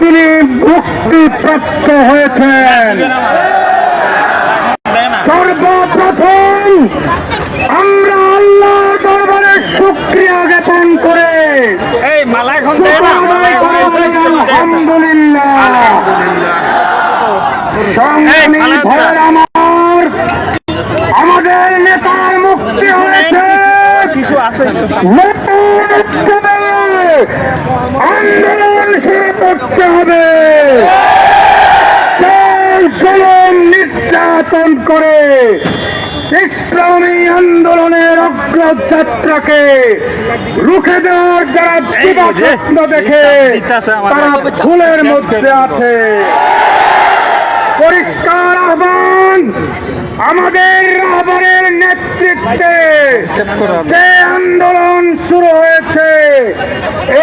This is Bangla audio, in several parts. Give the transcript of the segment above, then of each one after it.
তিনি মুক্তিপ্রাপ্ত হয়েছেন। সর্বপ্রথম আমরা আল্লাহ দরবারে শুক্রিয়া জ্ঞাপন করে আলহামদুলিল্লাহ। সংগ্রামী আমার আমাদের নেতার মুক্তি হয়েছে। নির্যাতন করে ইসলামী আন্দোলনের অগ্রযাত্রাকে রুখে দেওয়ার যারা স্বপ্ন দেখে। তারা ভুলের মধ্যে আছে। পরিষ্কার আহ্বান আমাদের রাহবারের নেতৃত্বে। হয়েছে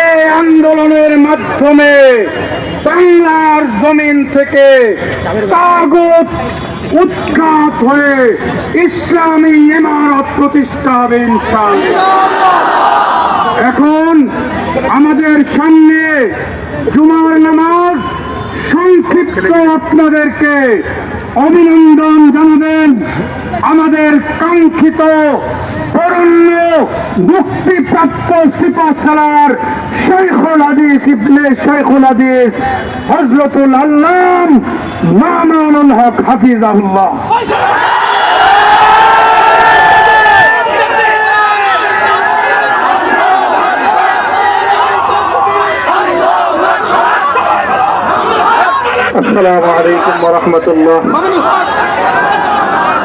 এই আন্দোলনের মাধ্যমে বাংলার জমিন থেকে তাগুত উৎখাত হয়ে ইসলামী ইমারত প্রতিষ্ঠা হবে এখন আমাদের সামনে জুমার নামাজ সংক্ষিপ্ত আপনাদেরকে অভিনন্দন জানাবেন। আমাদের কাঙ্ক্ষিত বরণ্য মুক্তিপ্রাপ্ত সিপাশালার শেখুল হাদিস ইবনে শেখুল হাদিস হজরতুল আল্লাম মামুনুল হক হাফিজাহুল্লাহ السلام عليكم ورحمة الله